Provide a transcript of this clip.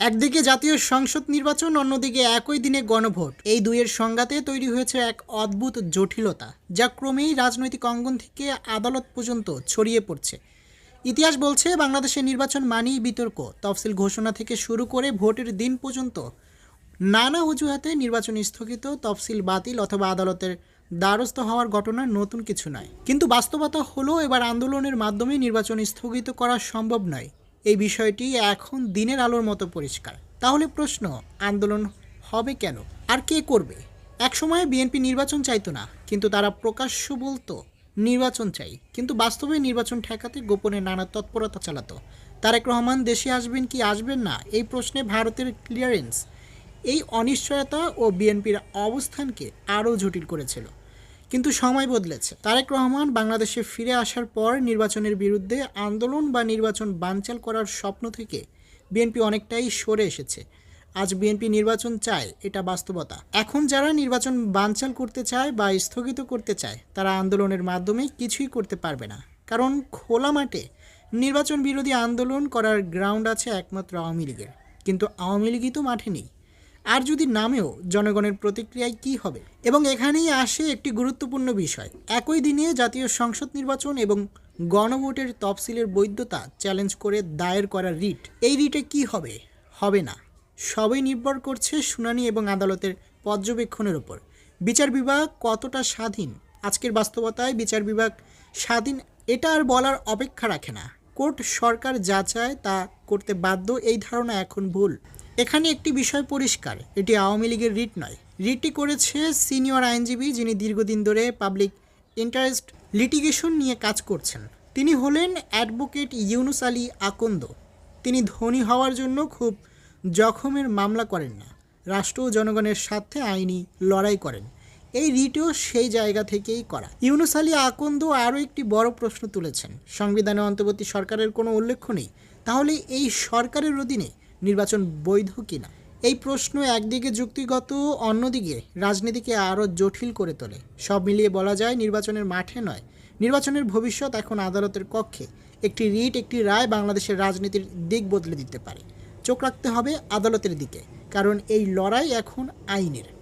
একদিকে জাতীয় সংসদ নির্বাচন, অন্যদিকে একই দিনে গণভোট। এই দুইয়ের সংঘাতে তৈরি হয়েছে এক অদ্ভুত জটিলতা, যা ক্রমেই রাজনৈতিক অঙ্গন থেকে আদালত পর্যন্ত ছড়িয়ে পড়ছে। ইতিহাস বলছে, বাংলাদেশের নির্বাচন মানেই বিতর্ক। তফসিল ঘোষণা থেকে শুরু করে ভোটের দিন পর্যন্ত নানা অজুহাতে নির্বাচন স্থগিত, তফসিল বাতিল অথবা আদালতের দ্বারস্থ হওয়ার ঘটনা নতুন কিছু নয়। কিন্তু বাস্তবতা হলো, এবার আন্দোলনের মাধ্যমে নির্বাচন স্থগিত করা সম্ভব নয়। এই বিষয়টি এখন দিনের আলোর মতো পরিষ্কার। তাহলে প্রশ্ন, আন্দোলন হবে কেন? আর কে করবে? একসময় বিএনপি নির্বাচন চাইতো না, কিন্তু তারা প্রকাশ্য বলতো, নির্বাচন চাই। কিন্তু বাস্তবে নির্বাচন ঠেকাতে গোপনে নানা তৎপরতা চালাতো। তারেক রহমান দেশে আসবেন কি আসবেন না, এই প্রশ্নে ভারতের ক্লিয়ারেন্স এই অনিশ্চয়তা ও বিএনপির অবস্থানকে আরও জটিল করেছিল। কিন্তু সময় বদলেছে। তারেক রহমান বাংলাদেশে ফিরে আসার পর নির্বাচনের বিরুদ্ধে আন্দোলন বা নির্বাচন বানচাল করার স্বপ্ন থেকে বিএনপি অনেকটাই সরে এসেছে। আজ বিএনপি নির্বাচন চায়, এটা বাস্তবতা। এখন যারা নির্বাচন বানচাল করতে চায় বা স্থগিত করতে চায়, তারা আন্দোলনের মাধ্যমে কিছুই করতে পারবে না। কারণ খোলা মাঠে নির্বাচন বিরোধী আন্দোলন করার গ্রাউন্ড আছে একমাত্র আওয়ামী লীগের। কিন্তু আওয়ামী লীগই তো মাঠে নেই। আর যদি নামেও জনগণের প্রতিক্রিয়ায় কি হবে? এবং এখানেই আসে একটি গুরুত্বপূর্ণ বিষয়। একই দিনে জাতীয় সংসদ নির্বাচন এবং গণভোটের তফসিলের বৈধতা চ্যালেঞ্জ করে দায়ের করা রিট। এই রিটে কি হবে? হবে না। সবই নির্ভর করছে শুনানি এবং আদালতের পর্যবেক্ষণের উপর। বিচার বিভাগ কতটা স্বাধীন? আজকের বাস্তবতায় বিচার বিভাগ স্বাধীন, এটা আর বলার অপেক্ষা রাখে না। কোর্ট সরকার যা চায় তা করতে বাধ্য, এই ধারণা এখন ভুল। এখানে একটি বিষয় পরিষ্কার, এটি আওয়ামী লীগের রিট নয়। রিটটি করেছে সিনিয়র আইনজীবী যিনি দীর্ঘদিন ধরে পাবলিক ইন্টারেস্ট লিটিগেশন নিয়ে কাজ করছেন। তিনি হলেন অ্যাডভোকেট ইউনুস আলী আকন্দ। তিনি ধনী হওয়ার জন্য খুব জখমের মামলা করেন না। রাষ্ট্র ও জনগণের স্বার্থে আইনি লড়াই করেন। এই রিটও সেই জায়গা থেকেই করা। ইউনুস আলী আকন্দ আরও একটি বড় প্রশ্ন তুলেছেন। সংবিধানে অন্তর্বর্তী সরকারের কোনো উল্লেখ নেই। তাহলে এই সরকারের অধীনে নির্বাচন বৈধ কিনা? এই প্রশ্ন একদিকে যুক্তিগত, অন্যদিকে রাজনীতিকে আরও জটিল করে তোলে। সব মিলিয়ে বলা যায় নির্বাচনের মাঠে নয়, নির্বাচনের ভবিষ্যৎ এখন আদালতের কক্ষে। একটি রিট, একটি রায় বাংলাদেশের রাজনীতির দিক বদলে দিতে পারে। চোখ রাখতে হবে আদালতের দিকে, কারণ এই লড়াই এখন আইনের।